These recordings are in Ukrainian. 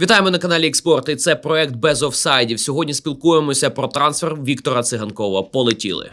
Вітаємо на каналі Експорт. І це проект без офсайдів. Сьогодні спілкуємося про трансфер Віктора Циганкова. Полетіли.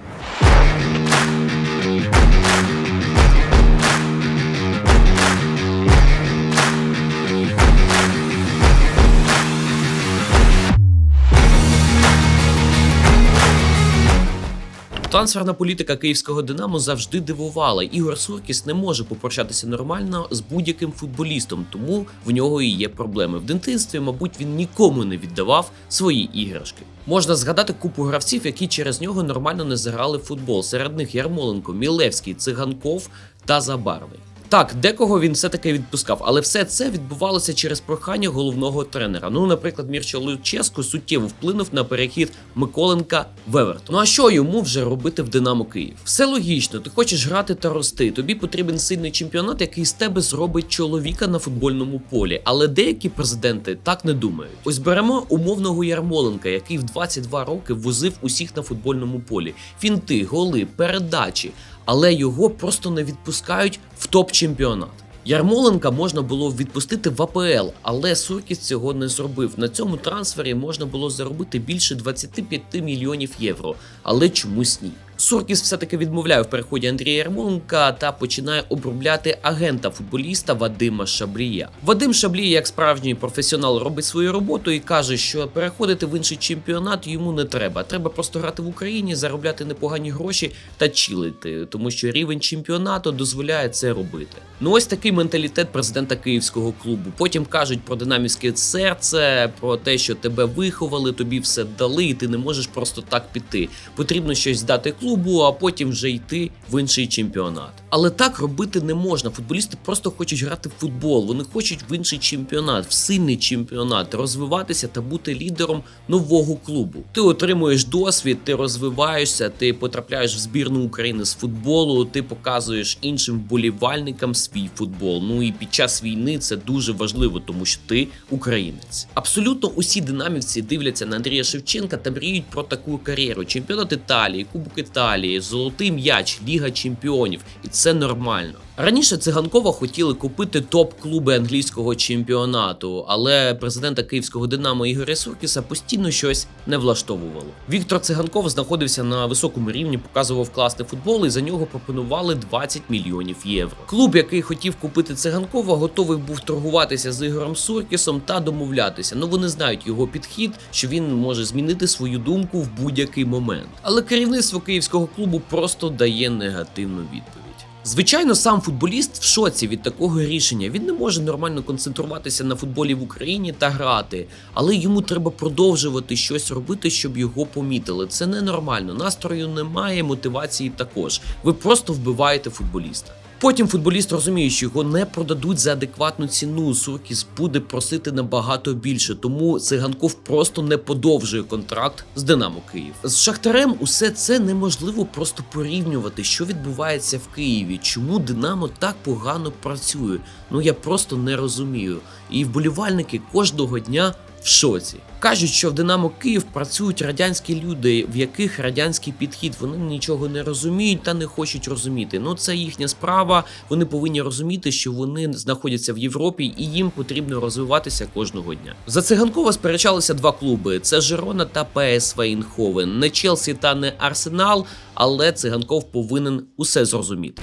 Трансферна політика київського Динамо завжди дивувала. Ігор Суркіс не може попрощатися нормально з будь-яким футболістом, тому в нього і є проблеми. В дитинстві, мабуть, він нікому не віддавав свої іграшки. Можна згадати купу гравців, які через нього нормально не заграли в футбол. Серед них Ярмоленко, Мілевський, Циганков та Забарний. Так, декого він все-таки відпускав, але все це відбувалося через прохання головного тренера. Ну, наприклад, Мірча Луческо суттєво вплинув на перехід Миколенка в Евертон. Ну а що йому вже робити в Динамо Київ? Все логічно, ти хочеш грати та рости. Тобі потрібен сильний чемпіонат, який з тебе зробить чоловіка на футбольному полі. Але деякі президенти так не думають. Ось беремо умовного Ярмоленка, який в 22 роки возив усіх на футбольному полі. Фінти, голи, передачі але його просто не відпускають в топ-чемпіонат. Ярмоленка можна було відпустити в АПЛ, але Суркіс цього не зробив. На цьому трансфері можна було заробити більше 25 мільйонів євро, але чомусь ні. Суркіс все-таки відмовляє в переході Андрія Ярмоленка та починає обробляти агента футболіста Вадима Шабрія. Вадим Шаблій, як справжній професіонал, робить свою роботу і каже, що переходити в інший чемпіонат йому не треба. Треба просто грати в Україні, заробляти непогані гроші та чилити, тому що рівень чемпіонату дозволяє це робити. Ну ось такий менталітет президента київського клубу. Потім кажуть про динамівське серце, про те, що тебе виховали, тобі все дали, і ти не можеш просто так піти. Потрібно щось дати клубу, а потім вже йти в інший чемпіонат. Але так робити не можна. Футболісти просто хочуть грати в футбол. Вони хочуть в інший чемпіонат, в сильний чемпіонат, розвиватися та бути лідером нового клубу. Ти отримуєш досвід, ти розвиваєшся, ти потрапляєш в збірну України з футболу, ти показуєш іншим вболівальникам свій футбол. Ну і під час війни це дуже важливо, тому що ти українець. Абсолютно усі динамівці дивляться на Андрія Шевченка та мріють про таку кар'єру: чемпіонат Італії, Кубок Італії, Золотий м'яч, Ліга Чемпіонів, і це нормально. Раніше циганкова хотіли купити топ-клуби англійського чемпіонату, але президента київського Динамо Ігоря Суркіса постійно щось не влаштовувало. Віктор Циганков знаходився на високому рівні, показував класний футбол, і за нього пропонували 20 мільйонів євро. Клуб, який хотів купити циганкова, готовий був торгуватися з Ігорем Суркісом та домовлятися. Ну вони знають його підхід, що він може змінити свою думку в будь-який момент. Але керівництво київського клубу просто дає негативну відповідь. Звичайно, сам футболіст в шоці від такого рішення. Він не може нормально концентруватися на футболі в Україні та грати, але йому треба продовжувати щось робити, щоб його помітили. Це ненормально. Настрою немає, мотивації також. Ви просто вбиваєте футболіста. Потім футболіст розуміє, що його не продадуть за адекватну ціну. Суркіс буде просити набагато більше, тому циганков просто не подовжує контракт з Динамо Київ. З Шахтарем усе це неможливо просто порівнювати, що відбувається в Києві. Чому Динамо так погано працює? Ну я просто не розумію. І вболівальники кожного дня в шоці. Кажуть, що в Динамо Київ працюють радянські люди, в яких радянський підхід вони нічого не розуміють та не хочуть розуміти. Ну це їхня справа. Вони повинні розуміти, що вони знаходяться в Європі і їм потрібно розвиватися кожного дня. За циганкова сперечалися два клуби: це Жерона та ПСВ Інховен. Не Челсі та не Арсенал, але циганков повинен усе зрозуміти.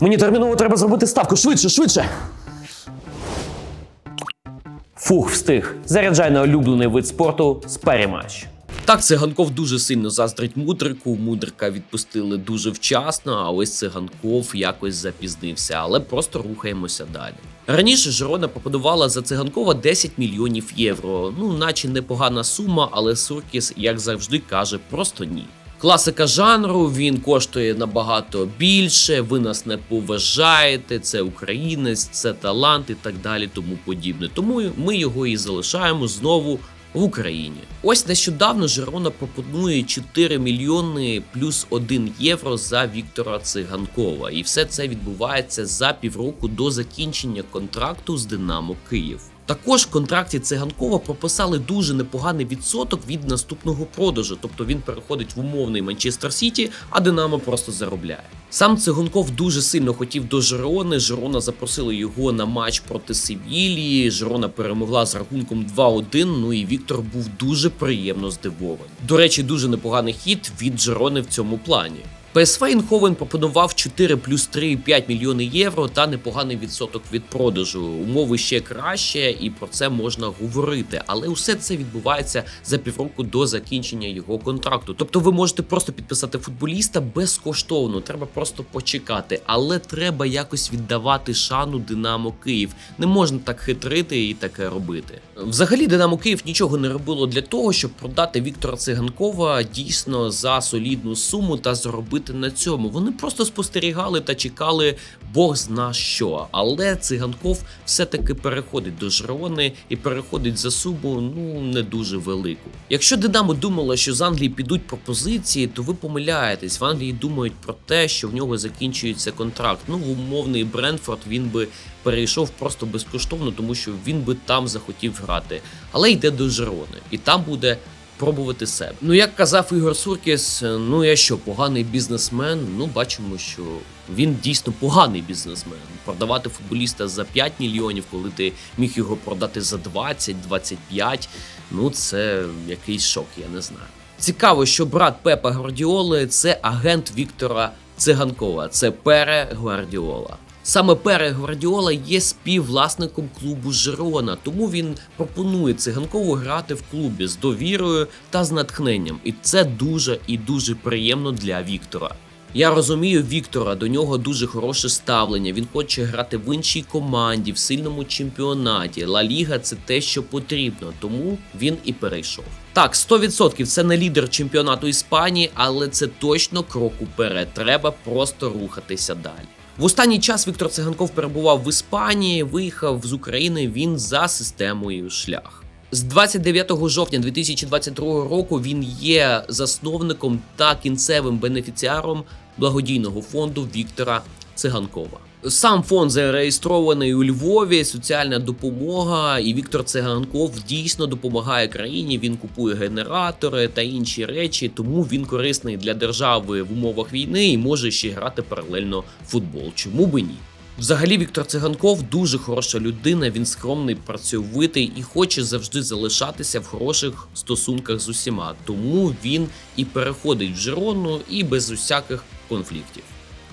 Мені терміново треба зробити ставку. Швидше, швидше. Фух, встиг. Заряджай на улюблений вид спорту Матч. Так, циганков дуже сильно заздрить мудрику. Мудрика відпустили дуже вчасно, а ось циганков якось запізнився, але просто рухаємося далі. Раніше Жирона пропонувала за циганкова 10 мільйонів євро. Ну, наче непогана сума, але Суркіс, як завжди, каже, просто ні. Класика жанру, він коштує набагато більше, ви нас не поважаєте, це українець, це талант і так далі, тому подібне. Тому ми його і залишаємо знову в Україні. Ось нещодавно Жерона пропонує 4 мільйони плюс 1 євро за Віктора Циганкова. І все це відбувається за півроку до закінчення контракту з Динамо Київ. Також в контракті циганкова прописали дуже непоганий відсоток від наступного продажу, тобто він переходить в умовний Манчестер Сіті, а Динамо просто заробляє. Сам циганков дуже сильно хотів до Жерони. Жерона запросили його на матч проти Севілії. Жерона перемогла з рахунком 2-1. Ну і Віктор був дуже приємно здивований. До речі, дуже непоганий хід від Жерони в цьому плані. ПСВ Інховен пропонував 4 плюс 3,5 мільйони євро та непоганий відсоток від продажу. Умови ще краще, і про це можна говорити. Але усе це відбувається за півроку до закінчення його контракту. Тобто ви можете просто підписати футболіста безкоштовно. Треба просто почекати, але треба якось віддавати шану Динамо Київ. Не можна так хитрити і таке робити. Взагалі, Динамо Київ нічого не робило для того, щоб продати Віктора Циганкова дійсно за солідну суму та заробити на цьому. Вони просто спостерігали та чекали Бог зна що. Але циганков все-таки переходить до Жирони і переходить за суму ну не дуже велику. Якщо Динамо думало, що з Англії підуть пропозиції, то ви помиляєтесь. В Англії думають про те, що в нього закінчується контракт. Ну, в умовний Бренфорд він би перейшов просто безкоштовно, тому що він би там захотів грати. Але йде до Жирони, і там буде пробувати себе. Ну, як казав Ігор Суркіс, ну я що, поганий бізнесмен? Ну, бачимо, що він дійсно поганий бізнесмен. Продавати футболіста за 5 мільйонів, коли ти міг його продати за 20-25, ну це якийсь шок, я не знаю. Цікаво, що брат Пепа Гвардіоли це агент Віктора Циганкова, це Пере Гвардіола. Саме Пере Гвардіола є співвласником клубу Жирона, тому він пропонує циганкову грати в клубі з довірою та з натхненням. І це дуже і дуже приємно для Віктора. Я розумію Віктора, до нього дуже хороше ставлення. Він хоче грати в іншій команді, в сильному чемпіонаті. Ла Ліга це те, що потрібно, тому він і перейшов. Так, 100% це не лідер чемпіонату Іспанії, але це точно крок уперед. Треба просто рухатися далі. В останній час Віктор Циганков перебував в Іспанії, виїхав з України він за системою шлях. З 29 жовтня 2022 року він є засновником та кінцевим бенефіціаром благодійного фонду Віктора Циганкова. Сам фонд зареєстрований у Львові, соціальна допомога, і Віктор Циганков дійсно допомагає країні. Він купує генератори та інші речі, тому він корисний для держави в умовах війни і може ще грати паралельно в футбол. Чому би ні? Взагалі, Віктор Циганков дуже хороша людина. Він скромний, працьовитий і хоче завжди залишатися в хороших стосунках з усіма. Тому він і переходить в Жирону і без усяких конфліктів.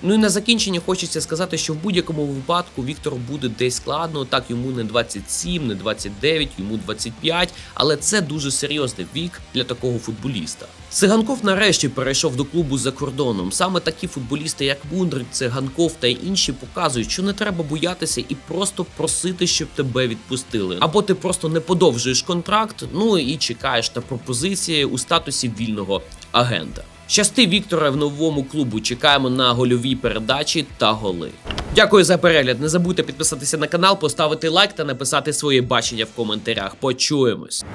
Ну і на закінчення хочеться сказати, що в будь-якому випадку Віктору буде десь складно. Так йому не 27, не 29, йому 25, але це дуже серйозний вік для такого футболіста. Циганков нарешті перейшов до клубу за кордоном. Саме такі футболісти, як Мундрик, Циганков та інші, показують, що не треба боятися і просто просити, щоб тебе відпустили. Або ти просто не подовжуєш контракт, ну і чекаєш на пропозиції у статусі вільного агента. Щасти Віктора в новому клубу. Чекаємо на гольові передачі та голи. Дякую за перегляд. Не забудьте підписатися на канал, поставити лайк та написати своє бачення в коментарях. Почуємось.